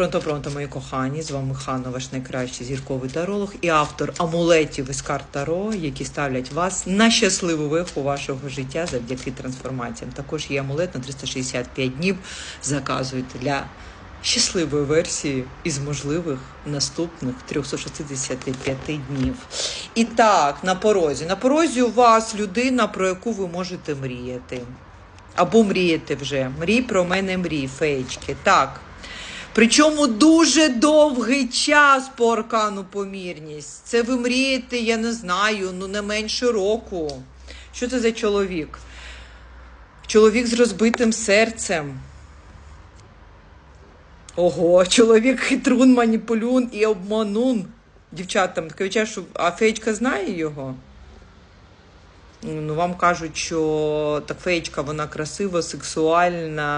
Пронто, пронто, мої кохані. З вами Ханна, ваш найкращий зірковий таролог і автор амулетів із карт Таро, які ставлять вас на щасливу виху вашого життя завдяки трансформаціям. Також є амулет на 365 днів. Заказуйте для щасливої версії із можливих наступних 365 днів. І так, на порозі. На порозі у вас людина, про яку ви можете мріяти. Або мрієте вже. Мрій про мене мрій, феєчки. Так. Причому дуже довгий час по аркану помірність. Це ви мрієте, я не знаю, ну не менше року. Що це за чоловік? Чоловік з розбитим серцем. Ого, чоловік хитрун, маніпулюн і обманун. Дівчатам, таке відчуття, що а феєчка знає його? Ну, вам кажуть, що так феєчка, вона красива, сексуальна,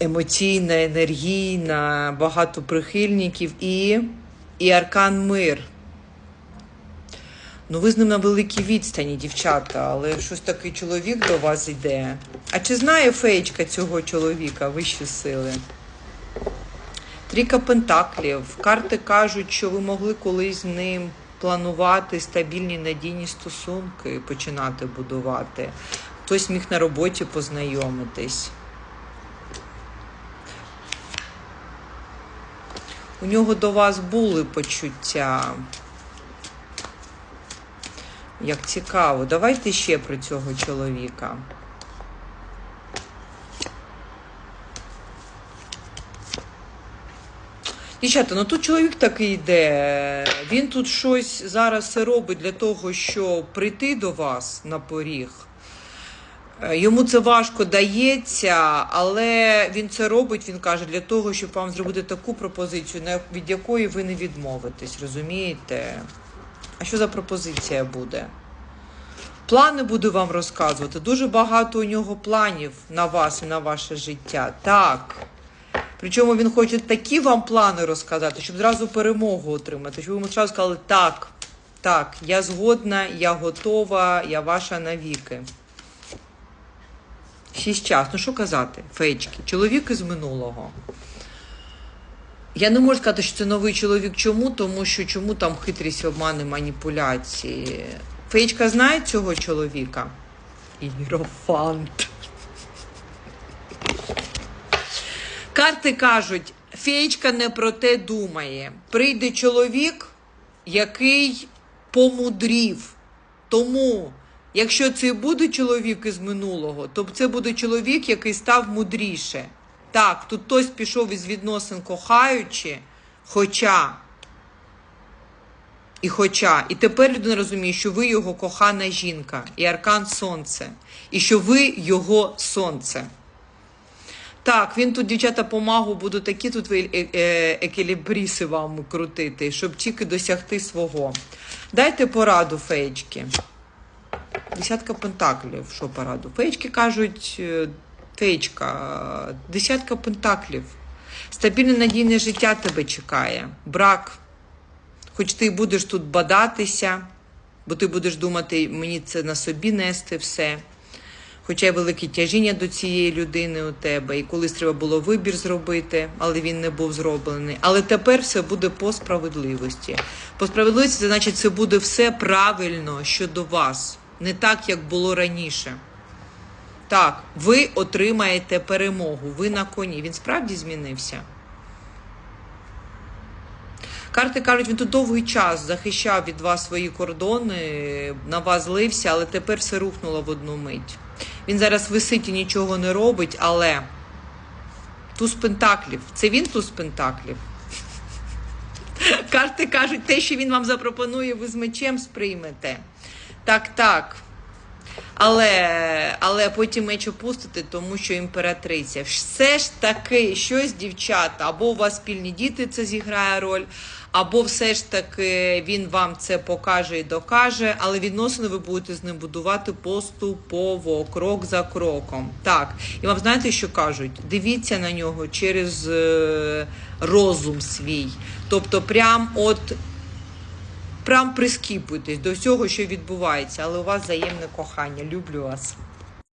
емоційна, енергійна, багато прихильників і, і аркан мир. Ну, ви з ним на великій відстані, дівчата, але щось такий чоловік до вас йде. А чи знає феєчка цього чоловіка, вищі сили? Трійка пентаклів. Карти кажуть, що ви могли колись з ним планувати стабільні надійні стосунки, починати будувати. Хтось міг на роботі познайомитись. У нього до вас були почуття. Як цікаво. Давайте ще про цього чоловіка. Дівчата, ну тут чоловік такий йде. Він тут щось зараз робить для того, щоб прийти до вас на поріг. Е, Йому це важко дається, але він це робить, він каже, для того, щоб вам зробити таку пропозицію, від якої ви не відмовитесь, розумієте? А що за пропозиція буде? Плани буду вам розказувати. Дуже багато у нього планів на вас і на ваше життя. Так. Причому він хоче такі вам плани розказати, щоб зразу перемогу отримати. Щоб ви йому зразу сказали, так, так, я згодна, я готова, я ваша навіки. Шість час. Ну що казати, фейчки? Чоловік із минулого. Я не можу сказати, що це новий чоловік. Чому? Тому що чому там хитрість, обмани, маніпуляції. Феєчка знає цього чоловіка? Ірофант. Карти кажуть, феєчка не про те думає. Прийде чоловік, який помудрів. Тому, якщо це буде чоловік із минулого, то це буде чоловік, який став мудріше. Так, тут хтось пішов із відносин кохаючи, хоча. І хоча, і тепер людина розуміє, що ви його кохана жінка, і аркан сонце, і що ви його сонце. Так, він тут, дівчата, помагу буду такі тут е- е- екілібріси вам крутити, щоб тільки досягти свого. Дайте пораду феєчки. Десятка пентаклів. Що пораду? Феєчки кажуть, е, феєчка, десятка пентаклів. Стабільне надійне життя тебе чекає. Брак. Хоч ти будеш тут бадатися, бо ти будеш думати, мені це на собі нести все. Хоча й велике тяжіння до цієї людини у тебе, і колись треба було вибір зробити, але він не був зроблений. Але тепер все буде по справедливості. По справедливості, це значить, це буде все правильно щодо вас, не так, як було раніше. Так, ви отримаєте перемогу, ви на коні. Він справді змінився. Карти кажуть, він тут довгий час захищав від вас свої кордони, на вас злився, але тепер все рухнуло в одну мить. Він зараз висить і нічого не робить, але туз пентаклів. Це він туз пентаклів. Карти кажуть, те, що він вам запропонує, ви з мечем сприймете. Так, так. Але, але потім меч опустити, тому що імператриця. Все ж таки, щось, дівчата, або у вас спільні діти це зіграє роль, або все ж таки він вам це покаже і докаже, але відносини ви будете з ним будувати поступово, крок за кроком. Так, і вам знаєте, що кажуть? Дивіться на нього через е, розум свій. Тобто, прям от прям прискіпуйтесь до всього, що відбувається, але у вас взаємне кохання. Люблю вас.